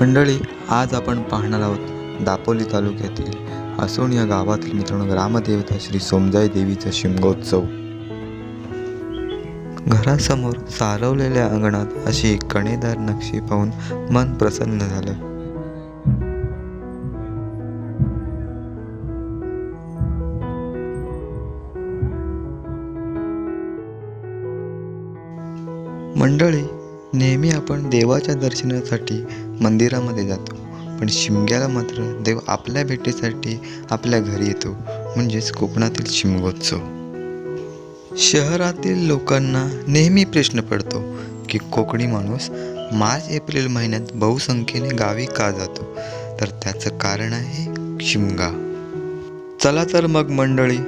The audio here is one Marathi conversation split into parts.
मंडळी आज आपण पाहणार आहोत दापोली तालुक्यातील असून या गावातील मित्रांनो ग्रामदेवता श्री सोमजाई देवीचा शिमगोत्सव. घरासमोर सारवलेल्या अंगणात अशी कणेदार नक्षी पाहून मन प्रसन्न झालं. मंडळी नेहमी आपण देवाच्या दर्शनासाठी मंदिरामध्ये जातो. पण शिमग्याला मात्र देव आपल्या भेटीसाठी आपल्या घरी येतो म्हणजेच कोकणातील शिमगोत्सव. शहरातील लोकांना नेहमी प्रश्न पडतो की कोकणी माणूस मार्च एप्रिल महिन्यात बहुसंख्येने गावी का जातो? तर त्याचं कारण आहे शिमगा. चला तर मग मंडळी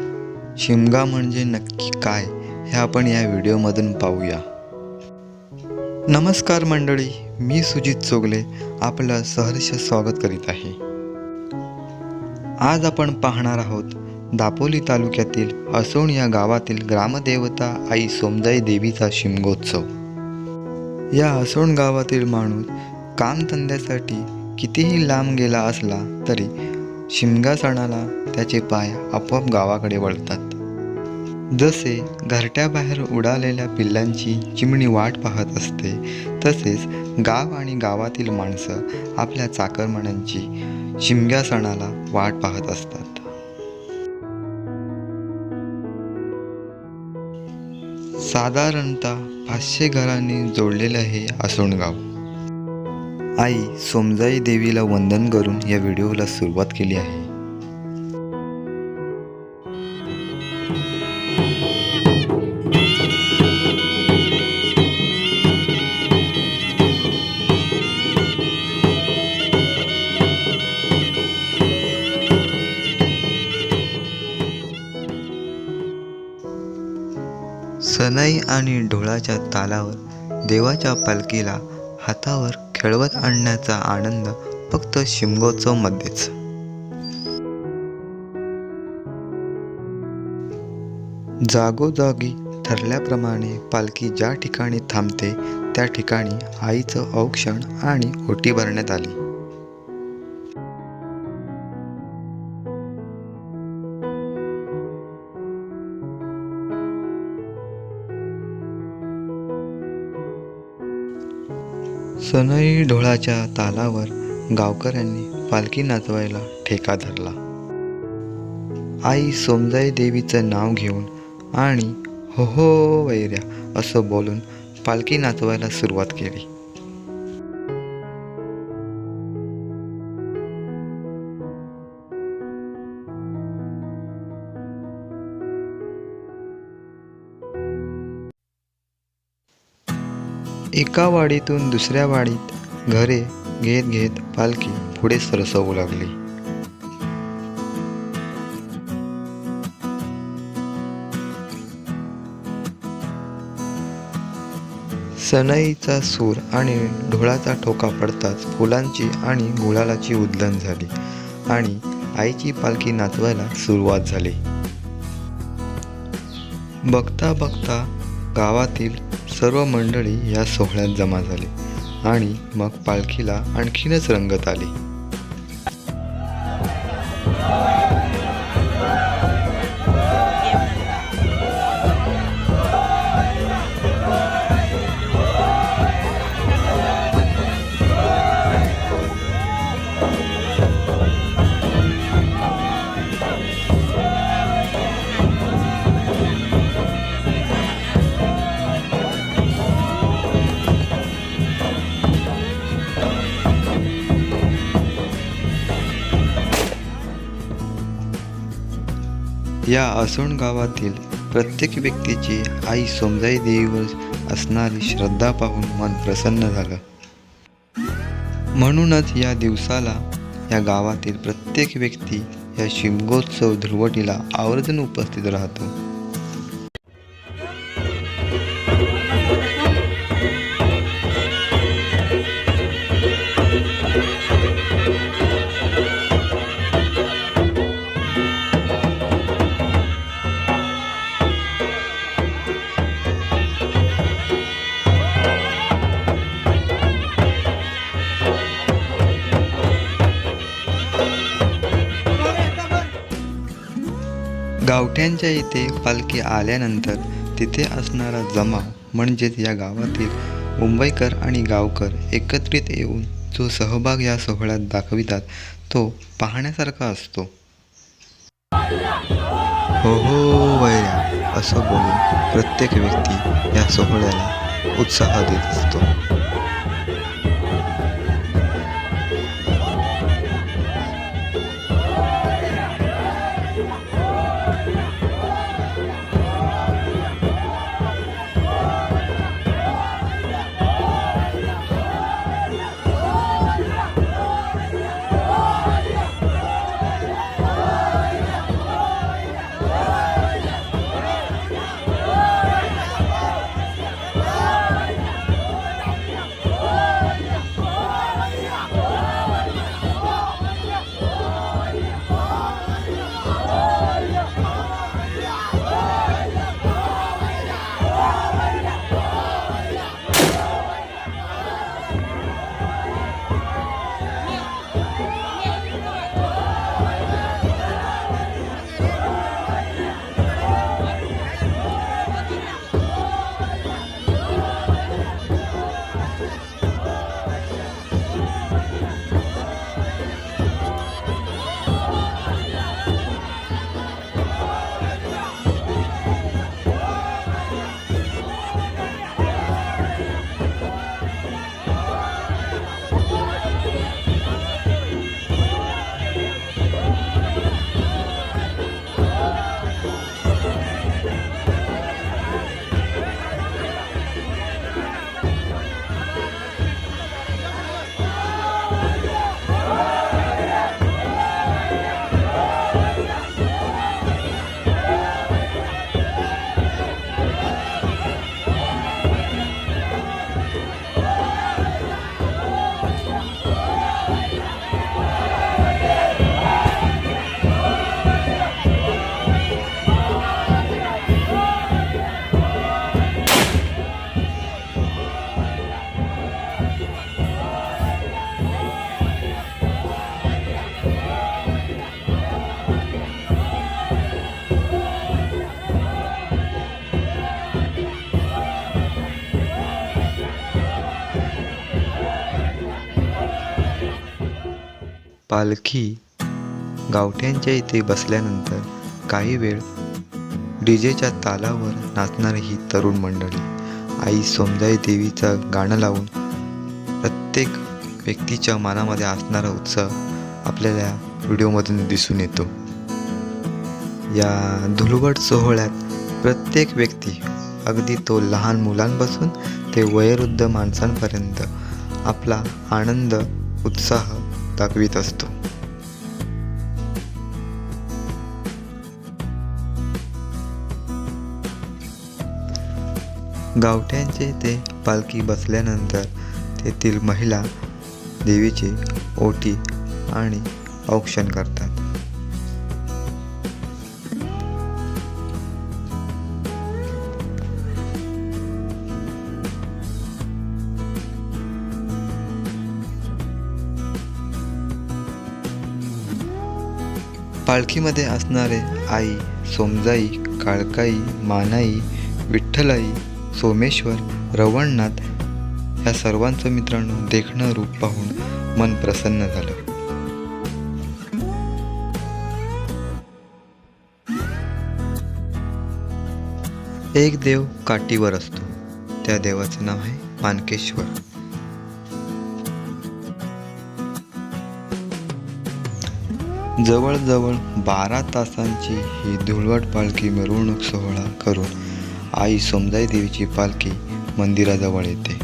शिमगा म्हणजे नक्की काय हे आपण या व्हिडिओमधून पाहूया. नमस्कार मंडळी मी सुजित चोगले आपलं सहर्ष स्वागत करीत आहे. आज आपण पाहणार आहोत दापोली तालुक्यातील असोण या गावातील ग्रामदेवता आई सोमजाई देवीचा शिमगोत्सव. या असोण गावातील माणूस कामधंद्यासाठी कितीही लांब गेला असला तरी शिमगा सणाला त्याचे पाय आपोआप गावाकडे वळतात. जसे घरट्याबाहेर उडालेल्या पिल्लांची चिमणी वाट पाहत असते तसेच गाव आणि गावातील माणसं आपल्या चाकरमान्यांची शिमग्या सणाला वाट पाहत असतात. साधारणतः पाचशे घरांनी जोडलेलं हे आसोण गाव आई सोमजाई देवीला वंदन करून या व्हिडिओला सुरुवात केली आहे. आणि ढोळाच्या तालावर देवाच्या पालखीला हातावर खेळवत आणण्याचा आनंद फक्त शिमगोत्सवमध्येच. जागोजागी ठरल्याप्रमाणे पालखी ज्या ठिकाणी थांबते त्या ठिकाणी आईचं औक्षण आणि ओटी भरण्यात आली. सनई ढोळाच्या तालावर गावकऱ्यांनी पालखी नाचवायला ठेका धरला. आई सोमजाई देवीचं नाव घेऊन आणि हो हो वैऱ्या असं बोलून पालखी नाचवायला सुरुवात केली. एका वाडीतून दुसऱ्या वाडीत घरे घेत घेत पालखी पुढे सरसवू लागली. सनईचा सूर आणि ढोळाचा ठोका पडताच फुलांची आणि गुलालाची उदलन झाली आणि आईची पालखी नाचवायला सुरुवात झाली. बघता बघता गावातील सर्व मंडळी या सोहळ्यात जमा झाली आणि मग पालखीला आणखीनच रंगत आली. या असोण गावातील प्रत्येक व्यक्तीची आई सोमजाई देवीवर असणारी श्रद्धा पाहून मन प्रसन्न झालं. म्हणूनच या दिवसाला या गावातील प्रत्येक व्यक्ती या शिमगोत्सव धुळवटीला आवर्जून उपस्थित राहतो. गावठ्यांच्या इथे पालखी आल्यानंतर तिथे असणारा जमाव म्हणजेच या गावातील मुंबईकर आणि गावकर एकत्रित येऊन जो सहभाग या सोहळ्यात दाखवितात तो पाहण्यासारखा असतो. हो हो वैऱ्या असं बोलून प्रत्येक व्यक्ती या सोहळ्याला उत्साह देत असतो. पालखी गावठ्यांच्या इथे बसल्यानंतर काही वेळ डीजेच्या तालावर नाचणारी ही तरुण मंडळी. आई सोमजाई देवीचं गाणं लावून प्रत्येक व्यक्तीच्या मनामध्ये असणारा उत्साह आपल्याला व्हिडिओमधून दिसून येतो. या धुलवट सोहळ्यात प्रत्येक व्यक्ती अगदी तो लहान मुलांपासून ते वयोवृद्ध माणसांपर्यंत आपला आनंद उत्साह दाखवित असतो. गावठ्यांचे ते पालखी बसल्यानंतर तेथील महिला देवीची ओटी आणि औक्षण करतात. पालखीमध्ये असणारे आई सोमजाई काळकाई मानाई विठ्ठलाई सोमेश्वर रवणनाथ ह्या सर्वांचं मित्रांनो देखणं रूप पाहून मन प्रसन्न झालं. एक देव काठीवर असतो. त्या देवाचं नाव आहे मानकेश्वर. जवळजवळ बारा तासांची ही धुळवट पालखी मिरवणूक सोहळा करून आई समजाई देवीची पालखी मंदिराजवळ येते.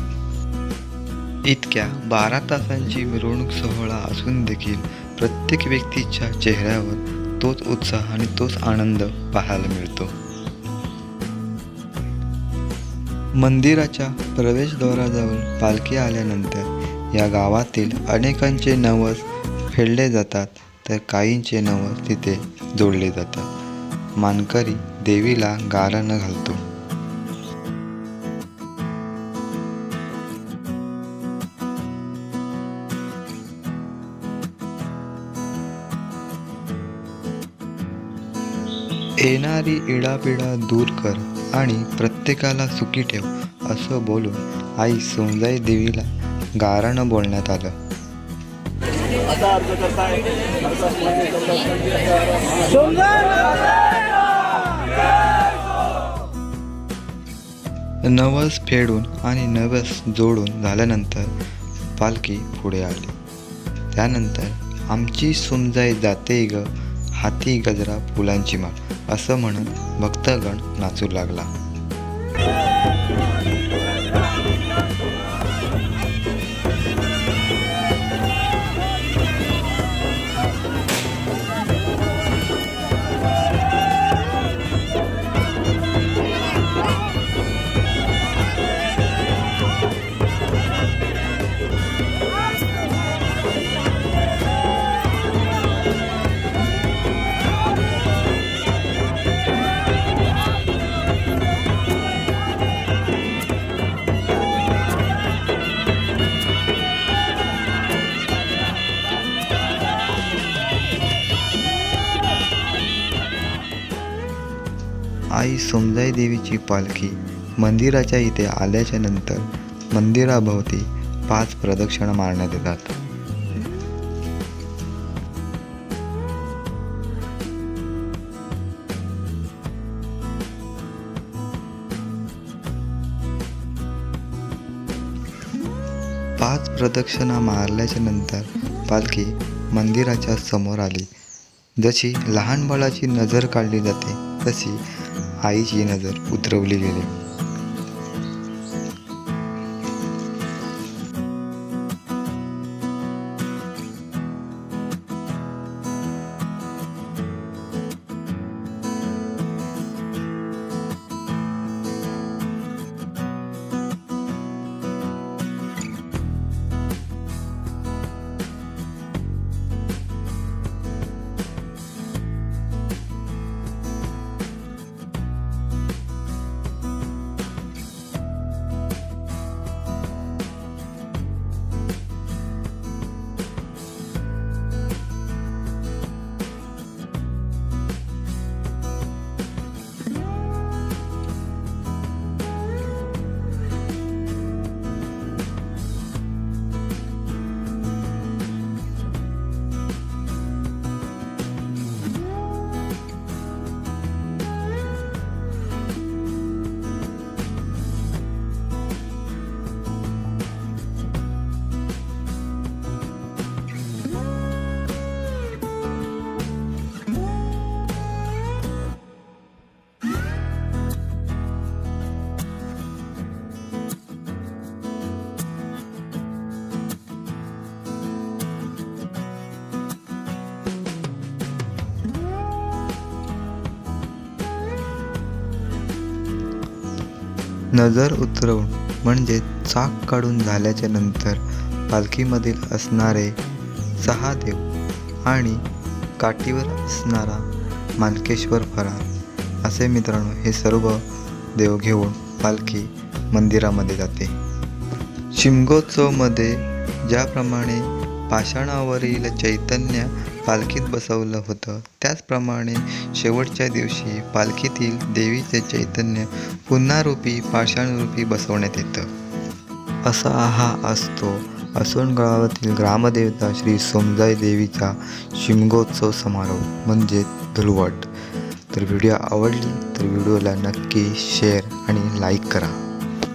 इतक्या बारा तासांची मिरवणूक सोहळा असून देखील प्रत्येक व्यक्तीच्या चेहऱ्यावर तोच उत्साह आणि तोच आनंद पाहायला मिळतो. मंदिराच्या प्रवेशद्वाराजवळ पालखी आल्यानंतर या गावातील अनेकांचे नवस फेडले जातात. तर काहींचे नवस तिथे जोडले जातात. मानकरी देवीला गारण घालतो. येणारी इडापिडा दूर कर आणि प्रत्येकाला सुखी ठेव असं बोलून आई सोनजाई देवीला गारण बोलण्यात आलं. अर्ज करताय. नवस फेडून आणि नवस जोडून झाल्यानंतर पालखी पुढे आली. त्यानंतर आमची सुमजाई जाते ग हाती गजरा फुलांची माळ असं म्हणून भक्तगण नाचू लागला. आई सोमजाई देवीची पालखी मंदिराच्या इथे आल्याच्यानंतर मंदिराभोवती पाच प्रदक्षिणा मारण्यात येतात. पाच प्रदक्षिणा मारल्याच्या नंतर पालखी मंदिराच्या समोर आली. जशी लहान बाळाची नजर काढली जाते तशी आईची नजर उतरवली गेली. नजर उतरवून म्हणजे चाक काढून झाल्याच्यानंतर पालखीमधील असणारे सहा देव आणि काठीवर असणारा मालकेश्वर फरार असे मित्रांनो हे सर्व देव घेऊन पालखी मंदिरामध्ये जाते. शिमगोत्सवमध्ये ज्याप्रमाणे पाषाणावरील चैतन्य पालखीत बसवलं होतं. त्याचप्रमाणे शेवटच्या दिवशी पालखीतील देवीचे चैतन्य पुन्हा रूपी पाषाणरूपी बसवण्यात येतं. असा हा असतो असून गावातील ग्रामदेवता श्री सोमजाई देवीचा शिमगोत्सव समारोह म्हणजे धुलवट. तर व्हिडिओ आवडली तर व्हिडिओला नक्की शेअर आणि लाईक करा.